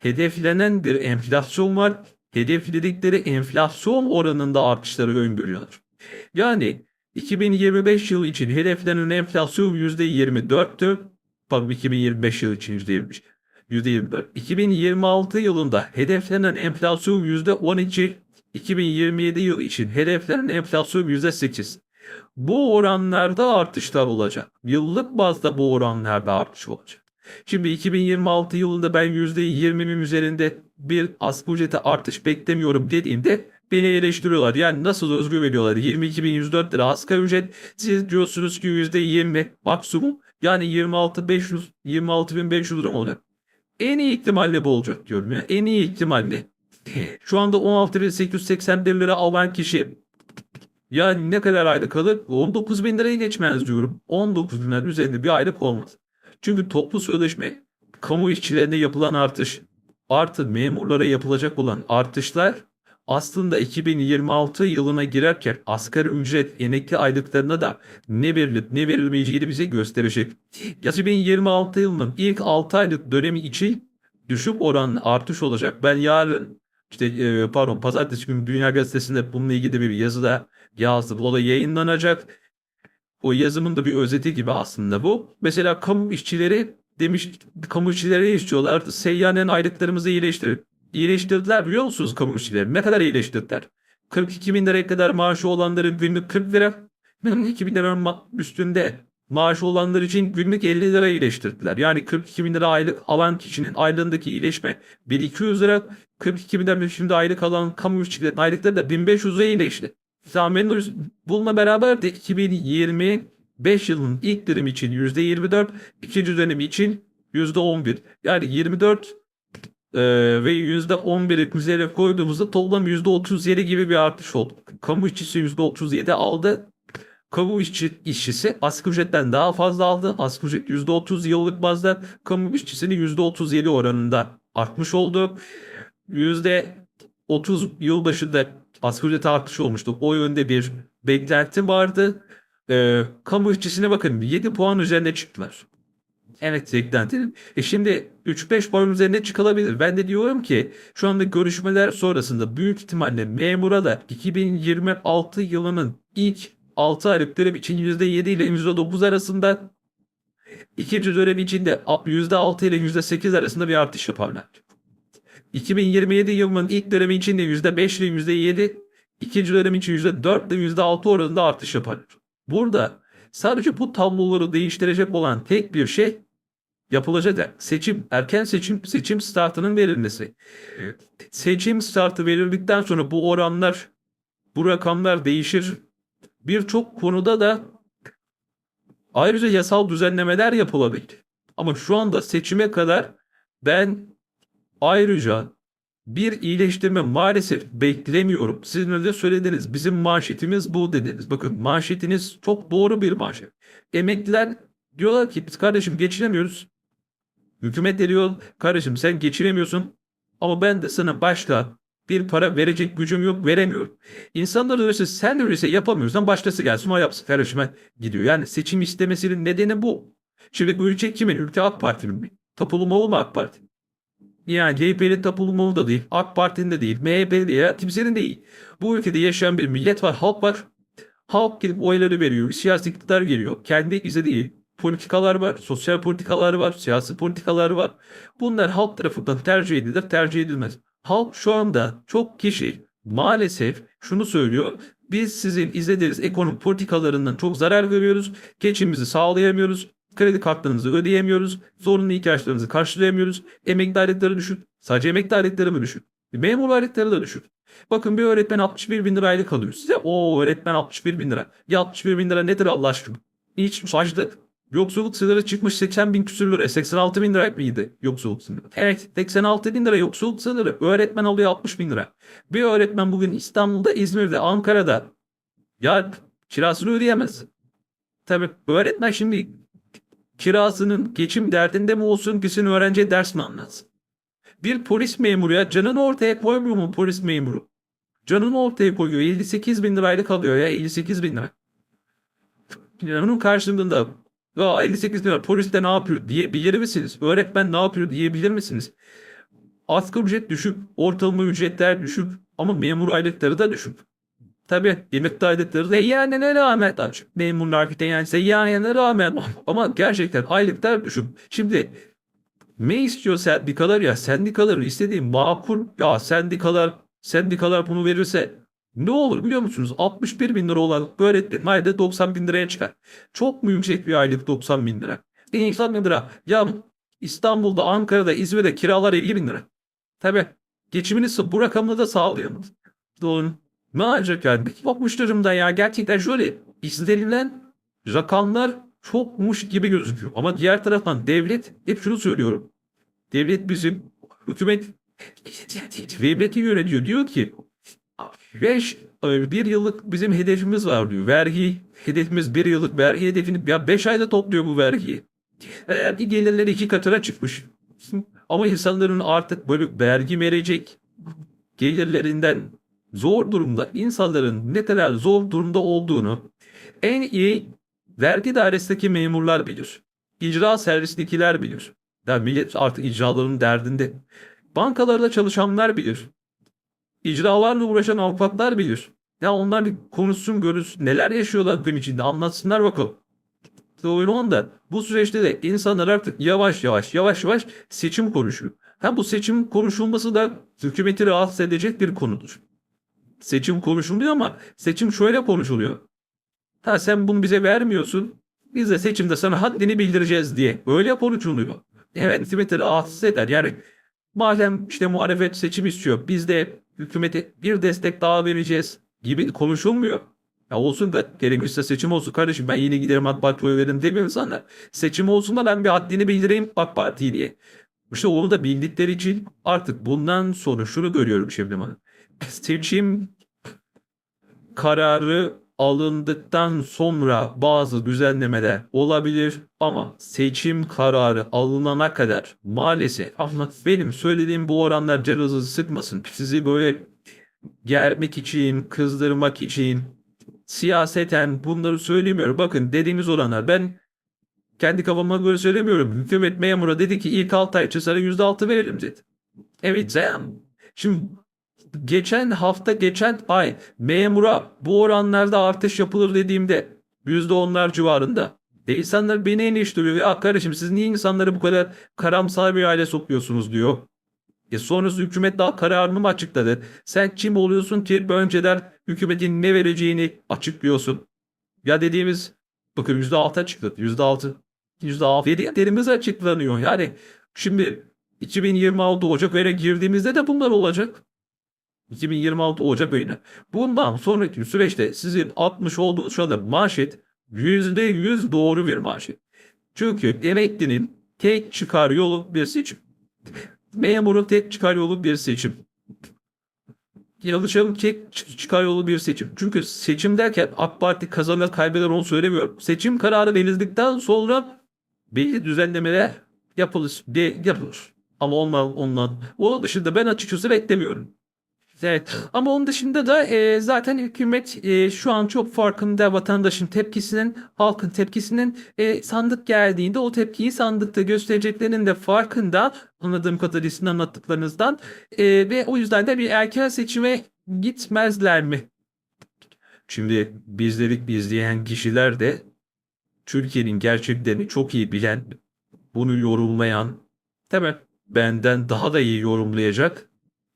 hedeflenen bir enflasyon var. Hedefledikleri enflasyon oranında artışları öngörüyorlar. Yani 2025 yılı için hedeflenen enflasyon %24'tü. Pardon 2025 yılı için %25. %24. 2026 yılında hedeflenen enflasyon %12. 2027 yıl için hedeflenen enflasyon %8. Bu oranlarda artışlar olacak. Yıllık bazda bu oranlarda artış olacak. Şimdi 2026 yılında ben %20'nin üzerinde bir asgari ücrete artış beklemiyorum dediğimde beni eleştiriyorlar. Yani nasıl özgür veriyorlar? 22.104 lira asgari ücret. Siz diyorsunuz ki %20 maksimum. Yani 26.500 26.500 lira olacak. En iyi ihtimalle bu olacak diyorum ya. En iyi ihtimalle. Şu anda 16.881 lira alan kişi yani ne kadar aylık alır? 19 bin lirayı geçmez diyorum. 19 bin üzerinde bir aylık olmaz. Çünkü toplu sözleşme, kamu işçilerine yapılan artış, artı memurlara yapılacak olan artışlar aslında 2026 yılına girerken asgari ücret emekli aylıklarına da ne verilip ne verilmeyeceğini bize gösterecek. Ya 2026 yılının ilk 6 aylık dönemi için düşük oranlı artış olacak. Ben yarın işte e, pardon pazartesi günü Dünya Gazetesi'nde bununla ilgili bir yazı da yazdım. O da yayınlanacak. O yazımın da bir özeti gibi aslında bu. Mesela kamu işçileri demiş kamu işçileri istiyorlar. Seyyanen aylıklarımızı iyileştirin. İyileştirdiler biliyor musunuz kamu işçileri? Ne kadar iyileştirdiler? 42 bin liraya kadar maaşı olanların günlük 40 lira. 42 bin ma- üstünde maaşı olanlar için günlük 50 lira iyileştirdiler. Yani 42 bin lira aylık alan kişinin aylığındaki iyileşme 1200 lira. 42 bin lira şimdi aylık alan kamu işçilerinin aylıkları da 1500 lira iyileşti. Tahmin bununla beraber de 2025 yılının ilk dönemi için %24, ikinci dönemi için %11. Yani 24 e, ve %11'i üzerine koyduğumuzda toplam %37 gibi bir artış oldu. Kamu işçisi %37 aldı. Kamu işçi, işçisi asgari ücretten daha fazla aldı. Asgari ücret %30 yıllık bazda kamu işçisinin %37 oranında artmış oldu. %30 yıl başında asgari ücrete artış olmuştu. O yönde bir beklenti vardı. Ee, kamu işçisine bakın 7 puan üzerinde çıktılar. Evet beklentinin. E şimdi 3-5 puan üzerine çıkılabilir. Ben de diyorum ki şu anda görüşmeler sonrasında büyük ihtimalle memura da 2026 yılının ilk 6 aylık için %7 ile %9 arasında ikinci dönem için de %6 ile %8 arasında bir artış yaparlar. 2027 yılının ilk dönemi için de %5 ile %7, ikinci dönem için %4 ile %6 oranında artış yaparlar. Burada sadece bu tabloları değiştirecek olan tek bir şey yapılacak seçim, erken seçim, seçim startının verilmesi. Seçim startı verildikten sonra bu oranlar, bu rakamlar değişir. Birçok konuda da ayrıca yasal düzenlemeler yapılabilir. Ama şu anda seçime kadar ben ayrıca bir iyileştirme maalesef beklemiyorum. Sizin de söylediniz. Bizim manşetimiz bu dediniz. Bakın manşetiniz çok doğru bir manşet. Emekliler diyorlar ki biz kardeşim geçinemiyoruz. Hükümet de diyor kardeşim sen geçinemiyorsun ama ben de sana başka bir para verecek gücüm yok veremiyorum. İnsanlar öyleyse sen öyleyse yapamıyorsan başkası gelsin o yapsın kardeşime gidiyor. Yani seçim istemesinin nedeni bu. Şimdi bu ülke kimin? Ülke AK Parti'nin mi? Tapulumu mu AK Parti? Yani CHP'nin tapulumu da değil. AK Parti'nin de değil. MHP'nin de ya kimsenin değil. Bu ülkede yaşayan bir millet var. Halk var. Halk gidip oyları veriyor. Siyasi iktidar geliyor. Kendi izi değil. Politikalar var. Sosyal politikalar var. Siyasi politikalar var. Bunlar halk tarafından tercih edilir. Tercih edilmez. Halk şu anda çok kişi maalesef şunu söylüyor. Biz sizin izlediğiniz ekonomi politikalarından çok zarar görüyoruz. Geçimimizi sağlayamıyoruz. Kredi kartlarınızı ödeyemiyoruz. Zorunlu ihtiyaçlarınızı karşılayamıyoruz. Emekli aylıkları düşük. Sadece emekli aylıkları mı düşük? Memur aylıkları da düşük. Bakın bir öğretmen 61 bin lira aylık alıyor. Size o öğretmen 61 bin lira. Ya 61 bin lira nedir Allah aşkına? Hiç saçlı. Yoksulluk sınırı çıkmış 80 bin küsür lira. 86 bin lira mıydı yoksulluk sınırı? Evet 86 bin lira yoksulluk sınırı. Öğretmen alıyor 60 bin lira. Bir öğretmen bugün İstanbul'da, İzmir'de, Ankara'da ya kirasını ödeyemez. Tabii öğretmen şimdi kirasının geçim derdinde mi olsun gitsin öğrenciye ders mi anlatsın? Bir polis memuru ya canını ortaya koymuyor mu polis memuru? Canını ortaya koyuyor. 58 bin lirayla kalıyor ya 58 bin lira. Onun karşılığında ya 58 bin lira polis de ne yapıyor diyebilir misiniz? Öğretmen ne yapıyor diyebilir misiniz? Asgari ücret düşük, ortalama ücretler düşük ama memur aylıkları da düşük. Tabii emekli aylıkları da yeğenine rağmen açık. Memurlar bir de yani yeğenine rağmen ama gerçekten aylıklar düşük. Şimdi ne istiyor sendikalar ya sendikalar istediği makul ya sendikalar sendikalar bunu verirse ne olur biliyor musunuz 61 bin lira olan öğretmen ayda 90 bin liraya çıkar. Çok mu yüksek bir aylık 90 bin lira? 90 bin lira. Ya İstanbul'da, Ankara'da, İzmir'de kiralar 50 bin lira. Tabii geçimini bu rakamla da sağlayamaz. Doğru. Ne ancak yani bakmış durumda ya gerçekten şöyle istenilen rakamlar çokmuş gibi gözüküyor. Ama diğer taraftan devlet hep şunu söylüyorum. Devlet bizim hükümet devleti yönetiyor. Diyor ki 5 bir yıllık bizim hedefimiz var diyor. Vergi hedefimiz bir yıllık vergi hedefini ya 5 ayda topluyor bu vergiyi. E, gelirleri iki katına çıkmış. Ama insanların artık böyle vergi verecek gelirlerinden zor durumda insanların ne kadar zor durumda olduğunu en iyi vergi dairesindeki memurlar bilir. İcra servisindekiler bilir. Yani millet artık icraların derdinde. Bankalarda çalışanlar bilir. İcralarla uğraşan avukatlar bilir. Ya onlar bir konuşsun görürsün neler yaşıyorlar gün içinde anlatsınlar bakalım. Onda bu süreçte de insanlar artık yavaş yavaş yavaş yavaş seçim konuşuyor. Ha bu seçim konuşulması da hükümeti rahatsız edecek bir konudur. Seçim konuşuluyor ama seçim şöyle konuşuluyor. Ha sen bunu bize vermiyorsun. Biz de seçimde sana haddini bildireceğiz diye. Böyle konuşuluyor. Evet hükümeti rahatsız eder. Yani madem işte muhalefet seçim istiyor. Biz de hükümete bir destek daha vereceğiz gibi konuşulmuyor. Ya olsun da gerekirse seçim olsun kardeşim ben yine giderim AK Parti'ye veririm demiyorum sana. Seçim olsun da ben bir haddini bildireyim AK Parti diye. İşte onu da bildikleri için artık bundan sonra şunu görüyorum şimdi ben. Seçim kararı alındıktan sonra bazı düzenlemeler olabilir ama seçim kararı alınana kadar maalesef ama benim söylediğim bu oranlar canınızı sıkmasın. Sizi böyle germek için, kızdırmak için siyaseten bunları söylemiyorum. Bakın dediğimiz olanlar ben kendi kafama göre söylemiyorum. Hükümet memura dedi ki ilk 6 ay için sana %6 verelim dedi. Evet sen. Şimdi geçen hafta geçen ay memura bu oranlarda artış yapılır dediğimde %10'lar civarında. E insanlar beni eleştiriyor. Ya kardeşim siz niye insanları bu kadar karamsar bir hale sokuyorsunuz diyor. E sonrası hükümet daha kararını mı açıkladı? Sen kim oluyorsun ki önceden hükümetin ne vereceğini açıklıyorsun? Ya dediğimiz bakın %6 açıkladı. %6. %6 dediklerimiz açıklanıyor. Yani şimdi 2026 Ocak ayına girdiğimizde de bunlar olacak. 2026 Ocak ayına. Bundan sonraki süreçte sizin 60 olduğunuz şu anda maaşet %100 doğru bir maaşet. Çünkü emeklinin tek çıkar yolu bir seçim. Memurun tek çıkar yolu bir seçim. Çalışanın tek çıkar yolu bir seçim. Çünkü seçim derken AK Parti kazanır kaybeder onu söylemiyorum. Seçim kararı verildikten sonra belli düzenlemeler yapılır. De, yapılır. Ama ondan, ondan. Onun dışında ben açıkçası beklemiyorum. Evet. Ama onun dışında da e, zaten hükümet e, şu an çok farkında vatandaşın tepkisinin, halkın tepkisinin e, sandık geldiğinde o tepkiyi sandıkta göstereceklerinin de farkında anladığım kadarıyla sizin anlattıklarınızdan E, ve o yüzden de bir erken seçime gitmezler mi? Şimdi bizleri izleyen kişiler de Türkiye'nin gerçeklerini çok iyi bilen, bunu yorumlayan, tabii benden daha da iyi yorumlayacak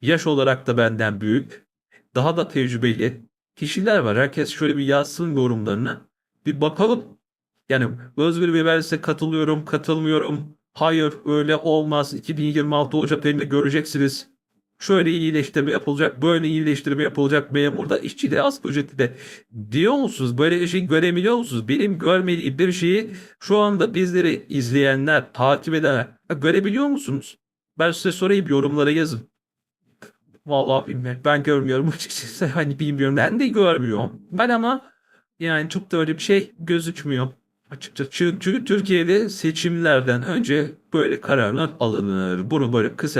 yaş olarak da benden büyük, daha da tecrübeli kişiler var. Herkes şöyle bir yazsın yorumlarını. Bir bakalım. Yani Özgür Biber'se katılıyorum, katılmıyorum. Hayır öyle olmaz. 2026 Ocak ayında göreceksiniz. Şöyle iyileştirme yapılacak, böyle iyileştirme yapılacak memurda, işçi de, asgari ücretli de. Diyor musunuz? Böyle bir şey görebiliyor musunuz? Benim görmediğim bir şeyi şu anda bizleri izleyenler, takip edenler görebiliyor musunuz? Ben size sorayım yorumlara yazın. Vallahi bilmiyorum. Ben görmüyorum açıkçası. Hani bilmiyorum. Ben de görmüyorum. Ben ama yani çok da öyle bir şey gözükmüyor. Açıkçası. Çünkü Türkiye'de seçimlerden önce böyle kararlar alınır. Bunu böyle kısa